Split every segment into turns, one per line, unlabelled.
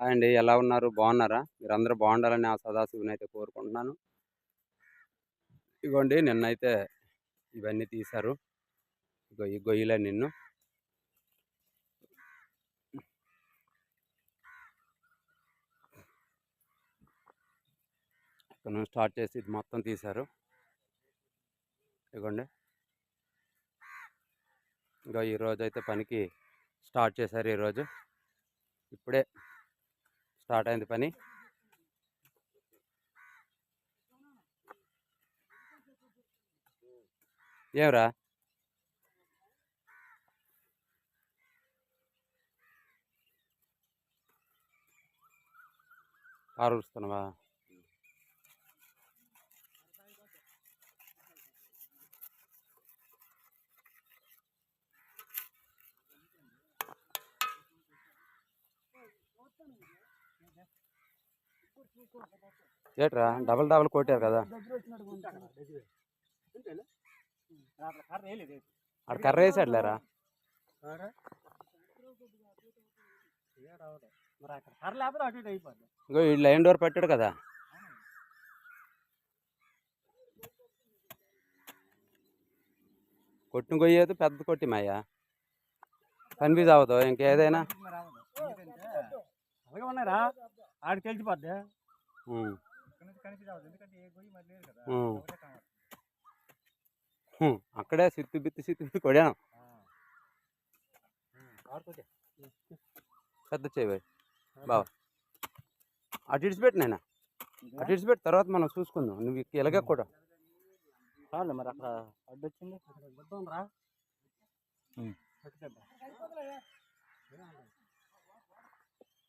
అండి. ఎలా ఉన్నారు? బాగున్నారా మీరందరూ బాగుండాలని ఆ సదాశివుని అయితే కోరుకుంటున్నాను. ఇగోండి నిన్నైతే ఇవన్నీ తీశారు. ఇగో ఈ గొయ్యిలే నిన్ను. ఇక్కడ నుంచి స్టార్ట్ చేసి ఇది మొత్తం తీశారు. ఇగోండి. ఇంకా ఈరోజు అయితే పనికి స్టార్ట్ చేశారు ఈరోజు ఇప్పుడే స్టార్ట్ అయింది పని ఏమరా కారు you. ఏట్రా? డబల్ డబల్ కొట్టారు కదా. అక్కడ కర్ర వేసాడు లేరా ఇంకో ఈ లైన్ డోర్ పెట్టాడు కదా. కొట్టిన కొయ్యేది పెద్ద కొట్టి మాయా కన్ఫ్యూజ్ అవ్వదు ఇంకేదైనా?
అలాగే ఉన్నారా ఆడికి తెలిసిపోద్ది
అక్కడే సిత్తు బిత్తి సిత్తు బిత్తి కొడాను
ఆడుకోతే.
పెద్ద చేయబోయి బావా. అటు ఇడిచిపెట్టు నాయన. అటు ఇడిచిపెట్టు తర్వాత మనం చూసుకుందాం. నువ్వు ఇలాగే కూడా.
చాలు మరి అక్కడ గుడ్డ ఉందిరా. పట్టుకెళ్తా.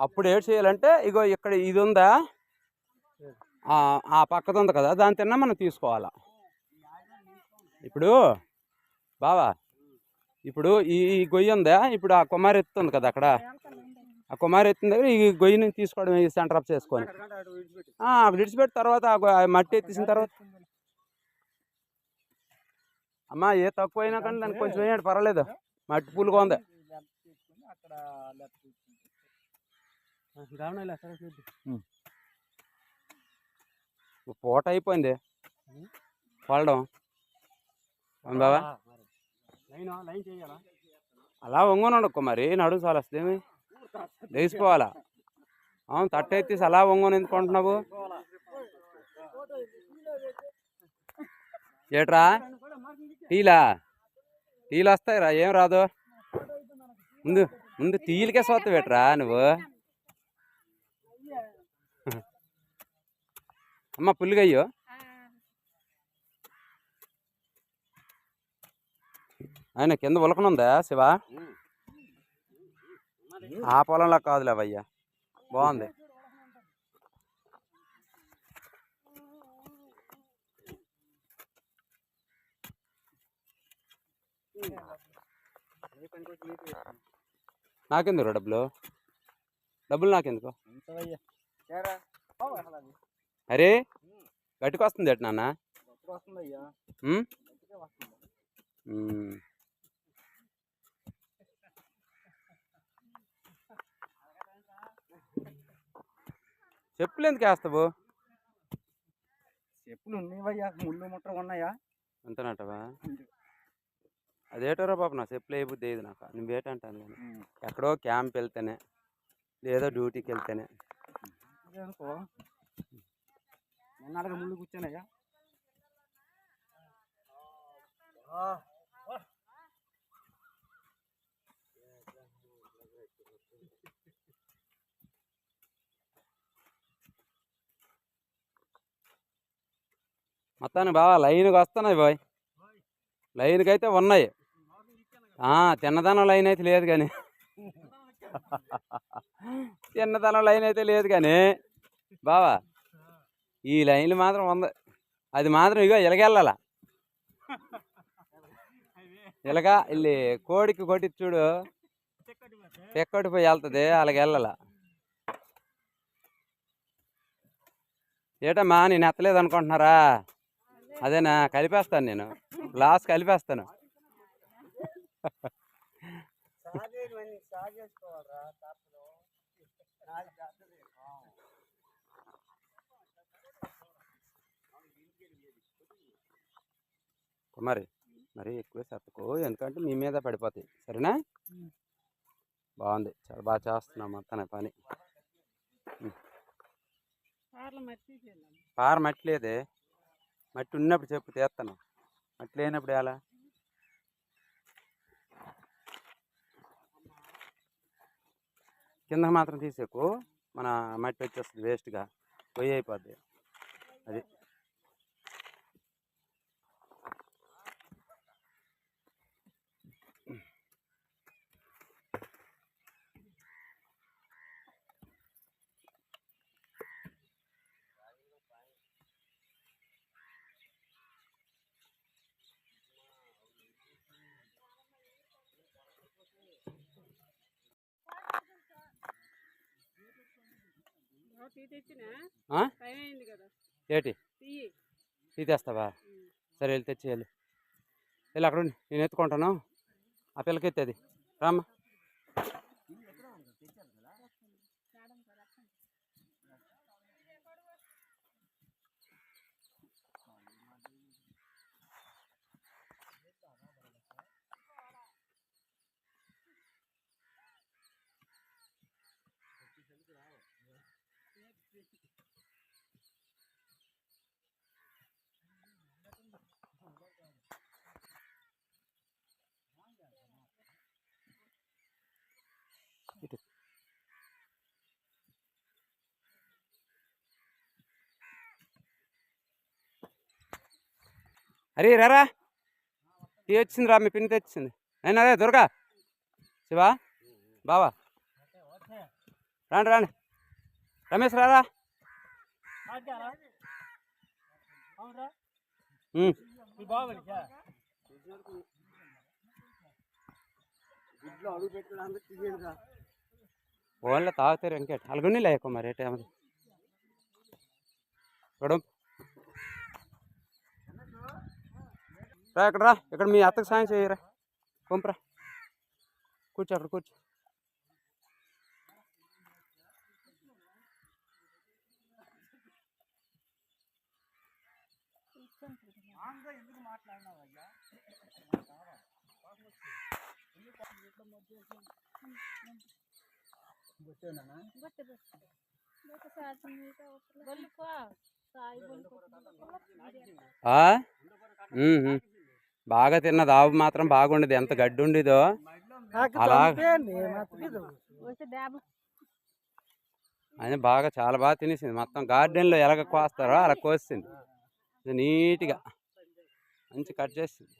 అప్పుడు ఏడు చేయాలంటే ఇగో ఇక్కడ ఇది ఉందా ఆ, పక్కది ఉంది కదా దాని తిన్నా మనం తీసుకోవాలా. ఇప్పుడు బావా ఇప్పుడు ఈ ఈ గొయ్యి ఉందా? ఇప్పుడు ఆ కుమారి ఎత్తుంది కదా అక్కడ. ఆ కుమారి ఎత్తిన దగ్గర ఈ గొయ్యి నుంచి తీసుకోవడం ఈ సెంటర్ అప్ చేసుకొని.
అక్కడికంటే
తర్వాత మట్టి ఎత్తేసిన తర్వాత అమ్మా ఏ తక్కువ అయినా కానీ దానికి కొంచెం వేయండి పర్వాలేదు. మట్టి పూలుగా ఉంది
లెఫ్ట్ తీసుకొని అక్కడ లెఫ్ట్ తీసుకుంటే. ఆ, రావణ ఇలా సరే చూద్దు.
పూట అయిపోయింది. పడడం. బాబా
మరి.
అలా వంగను కుమారి నడువు చాలా వస్తేమి లేచిపోవాలా? అవును తట్ట ఎత్తేసి అలా వంగను ఎందుకు కొంటున్నావు ఏట్రా? టీలా? టీలు వస్తాయిరా ఏం రాదు? ముందు ముందు టీలకే సోత్త పెట్టరా నువ్వు? అమ్మ పుల్లిగయ్యో ఆయన కింద ఉలకనుందా శివ? ఆ పొలంలో కాదులే అవయ్యా బాగుంది. నాకెందుకు డబ్బులు? డబ్బులు నాకెందుకు? అరే గట్టికి వస్తుంది ఎట్ నాన్న. చెప్పులు ఎందుకు వేస్తావు
చెప్పులు ఉన్నావయ్యా ముళ్ళు ముట్ర ఉన్నాయా
అంతనటవా అదేటోరా బాబు నా చెప్పులు బుద్ధి ఏది నాకు. నువ్వేటంటాను కానీ ఎక్కడో క్యాంప్ వెళ్తేనే లేదా డ్యూటీకి వెళ్తేనే
నాలుగు ముళ్ళు కూర్చోనయ్యా
మొత్తాన్ని బాగా లైన్కి వస్తున్నాయి బాయ్. లైన్కి అయితే ఉన్నాయి. ఆ, తిన్నదనం లైన్ అయితే లేదు కానీ. తిన్నదనం లైన్ అయితే లేదు కానీ. బావా ఈ లైన్లు మాత్రం ఉంది అది మాత్రం ఇగో ఇలగెళ్ళాల ఇలాగా వెళ్ళి కోడికి కొట్టి చూడు. తెక్కడిపోయి వెళ్తుంది? అలాగే వెళ్ళాల. ఏటమ్మా నేను ఎత్తలేదు అనుకుంటున్నారా? అదేనా కలిపేస్తాను నేను. గ్లాస్ కలిపేస్తాను. కుమారి మరి ఎక్కువ సర్దుకో. ఎందుకంటే మీ మీద పడిపోతాయి. సరేనా. బాగుంది చాలా బాగా చేస్తున్నాం మొత్తం పని. పార మట్టి లేదే. మట్టి ఉన్నప్పుడు చెప్పు తీస్తాను మట్టి లేనప్పుడు ఎలా? కింద మాత్రం తీసేకు మన మట్టి వచ్చేస్తుంది వేస్ట్గా పొయ్యి అయిపోద్ది. అది. ఏటి?
టీ.
తీసేస్తావా సరే వెళ్ళి తెచ్చి వెళ్ళి వెళ్ళి అక్కడ నేను ఎత్తుకుంటాను. ఆ పిల్లకి ఎత్తేది. రామ్మా. అరే రారా టీ వచ్చింది రా మీ పిన్ని తెచ్చింది. అయినా అదే దుర్గా శివా బావా. రాండి రాండి. రమేష్ రారా ఉమ్. తాగుతారు ఇంకేట అలాగని లేక మరి రేట్ ఏమది? రా ఇక్కడ రా. ఇక్కడ మీ అత్తకు సాయం చేయరా. పంపరా. కూర్చో అక్కడ కూర్చో. ఆ? బాగా తిన్న దాబు మాత్రం బాగుండేది. ఎంత గడ్డి ఉండేదో అలా ఆయన బాగా చాలా బాగా తినేసింది. మొత్తం గార్డెన్లో ఎలాగ కోస్తారో అలా కోసింది. నీట్గా మంచి కట్ చేసింది.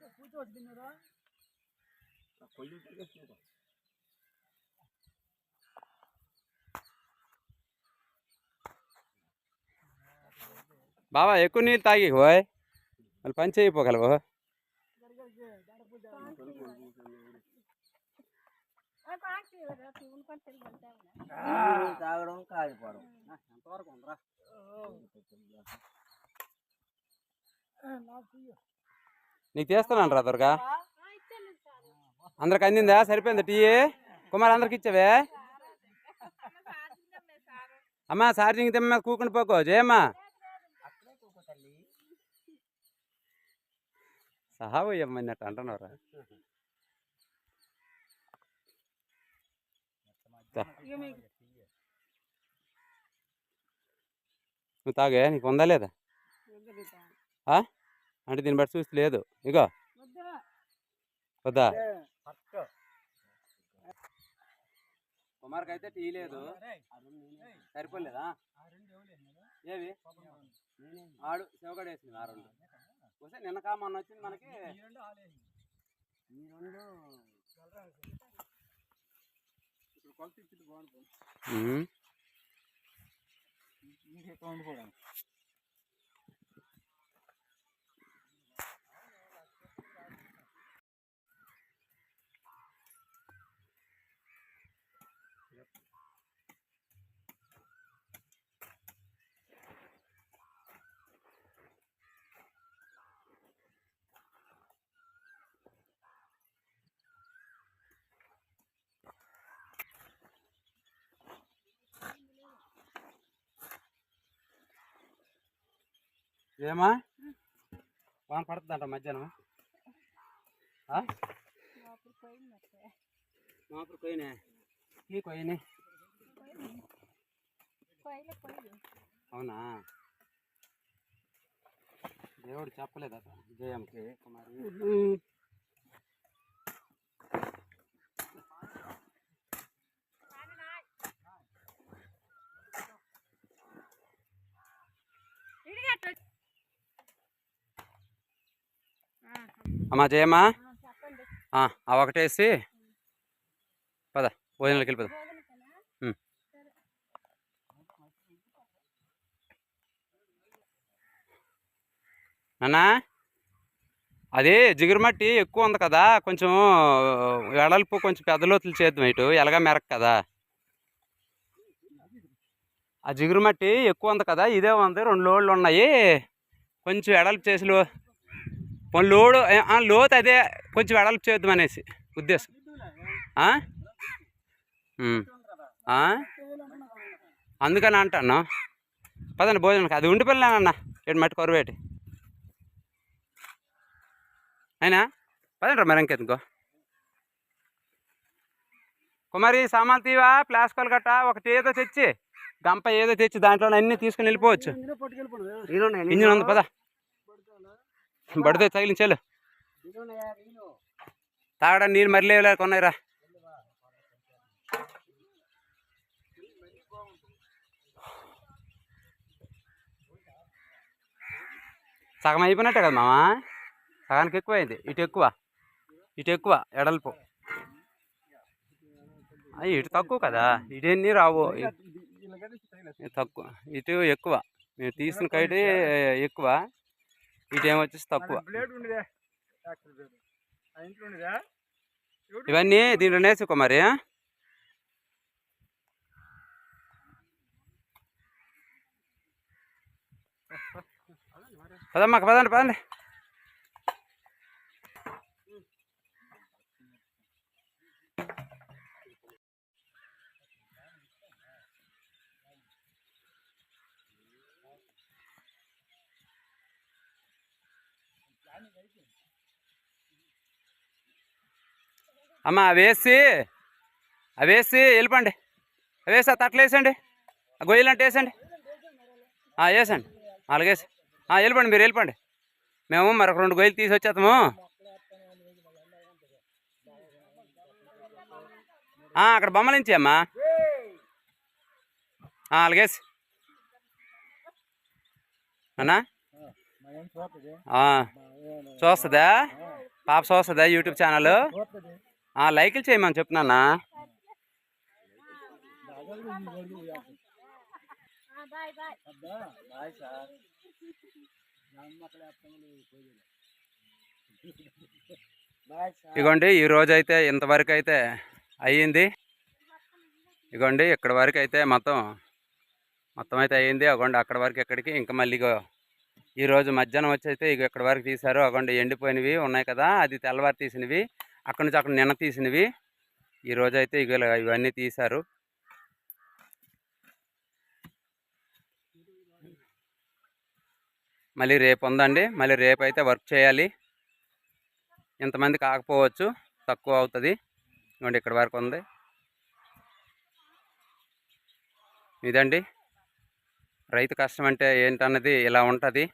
ఉమ్. బావా ఎక్కువ నీళ్ళు తాగి పోయ్ మళ్ళీ పని చేయిపోగలవు
తాగడం కాలిపోవడం
నీకు తీస్తున్నాను రా దుర్గా. అందరికి అందిందా? సరిపోయిందా టీ? కుమార్ అందరికి ఇచ్చావే? అమ్మా ఛార్జింగ్ తెమ్మ మీద కూకుని పోకో. జయమ్మా. సహా పోయమ్మన్నట్టు అంటున్నారా నువ్వు తాగే? నీకు ఉందా లేదా? ఆ? అంటే దీన్ని బట్టి చూసి లేదు. ఇగో. వద్దా? కుమార్కి అయితే టీ లేదు. సరిపోలేదా? ఏవి? ఆడు శివగడ వేసింది ఆ రెండు. వస్తే నిన్న కా మొన్న వచ్చింది మనకి. ఉమ్. ఏమా? వాన పడుతుందంట మధ్యాహ్నం. మాపుడు కొయ్యనే ఈ కొయ్యనే. అవునా? దేవుడు చెప్పలేదట జయమ్కి కుమారి అమ్మా జయమ్మా. ఆ, ఒకటేసి. పద భోజనాలకు వెళ్ళిపోదాం. నాన్నా అది జిగురుమట్టి ఎక్కువ ఉంది కదా కొంచెం వెడల్పు కొంచెం పెద్ద లోతులు చేద్దాం ఇటు ఎలాగా మెరక్ కదా. ఆ జిగురుమట్టి ఎక్కువ ఉంది కదా ఇదే ఉంది రెండు లోడ్లు ఉన్నాయి. కొంచెం వెడల్పు చేసి పోనీ లోడు లోతు అదే కొంచెం వెడల్పు చేద్దాం అనేసి ఉద్దేశం? అందుకని అంటాను. పదండి భోజనం అది ఉండిపోయినానన్న ఏడు మట్టి కొరవేటి అయినా? పదండి మరి ఇంకెందుకో. కుమారి సామాన్లు తీవా? ప్లాస్టిక్ గట్ట? ఒకటి ఏదో తెచ్చి గంప ఏదో తెచ్చి దాంట్లో అన్నీ తీసుకుని వెళ్ళిపోవచ్చు. ఇంజిన్ ఉంది పద. బడితే తగిలించాలి. తాగడానికి నీళ్ళు మరీ కొన్నాయిరా. సగం అయిపోయినట్టే కదా మామా? సగానికి ఎక్కువ అయింది ఇటు ఎక్కువ. ఇటు ఎక్కువ. ఎడల్పు. ఇటు తక్కువ కదా. ఇటు రావు. తక్కువ. ఇటు ఎక్కువ. మేము తీసిన కైటి ఎక్కువ. ఇటు ఏమొచ్చేసి తక్కువ. ఇవన్నీ దీంట్లో నేర్చుకో మరి. పదమ్మా పదండి పదండి. అమ్మ అవి వేసి అవి వేసి వెళ్ళిపోండి. అవి వేసి ఆ తట్లు వేసండి ఆ గొయ్యలు అంటే వేసండి వేసండి అలాగేసి వెళ్ళిపండి వెళ్ళిపోండి మీరు వెళ్ళిపోండి. మేము మరొక రెండు గొయ్యలు తీసి వచ్చేస్తాము. అక్కడ బొమ్మలు నుంచి అమ్మా. అలాగేసి అన్నా? చూస్తుందా? పాప చూస్తుందా యూట్యూబ్ ఛానల్? లైకులు చేయమని చెప్తున్నానా ఇగోండి ఈ రోజు అయితే ఇంతవరకు అయితే అయ్యింది. ఇగోండి ఇక్కడ వరకు అయితే మొత్తం మొత్తం అయితే అయ్యింది. అగోండి అక్కడ వరకు ఎక్కడికి ఇంకా మళ్ళీ ఈరోజు మధ్యాహ్నం వచ్చి అయితే ఇక ఇక్కడ వరకు తీశారు. అగోండి ఎండిపోయినవి ఉన్నాయి కదా అది తెల్లవారు తీసినవి. అక్కడ నుంచి అక్కడ నిన్న తీసినవి. ఈరోజు అయితే ఇక ఇవన్నీ తీశారు. మళ్ళీ రేపు ఉందండి. మళ్ళీ రేపు అయితే వర్క్ చేయాలి. ఇంతమంది కాకపోవచ్చు తక్కువ అవుతుంది. ఇవ్వండి ఇక్కడ వరకు ఉంది. ఇదండి. రైతు కష్టం అంటే ఏంటన్నది ఇలా ఉంటుంది.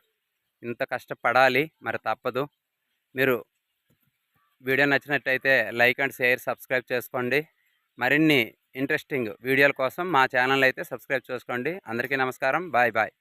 ఇంత కష్టపడాలి మరి తప్పదు. మీరు వీడియో నచ్చినట్టయితే లైక్ అండ్ షేర్ సబ్స్క్రైబ్ చేసుకోండి. మరిన్ని ఇంట్రెస్టింగ్ వీడియోల కోసం మా ఛానల్ అయితే సబ్స్క్రైబ్ చేసుకోండి. అందరికీ నమస్కారం. Bye bye.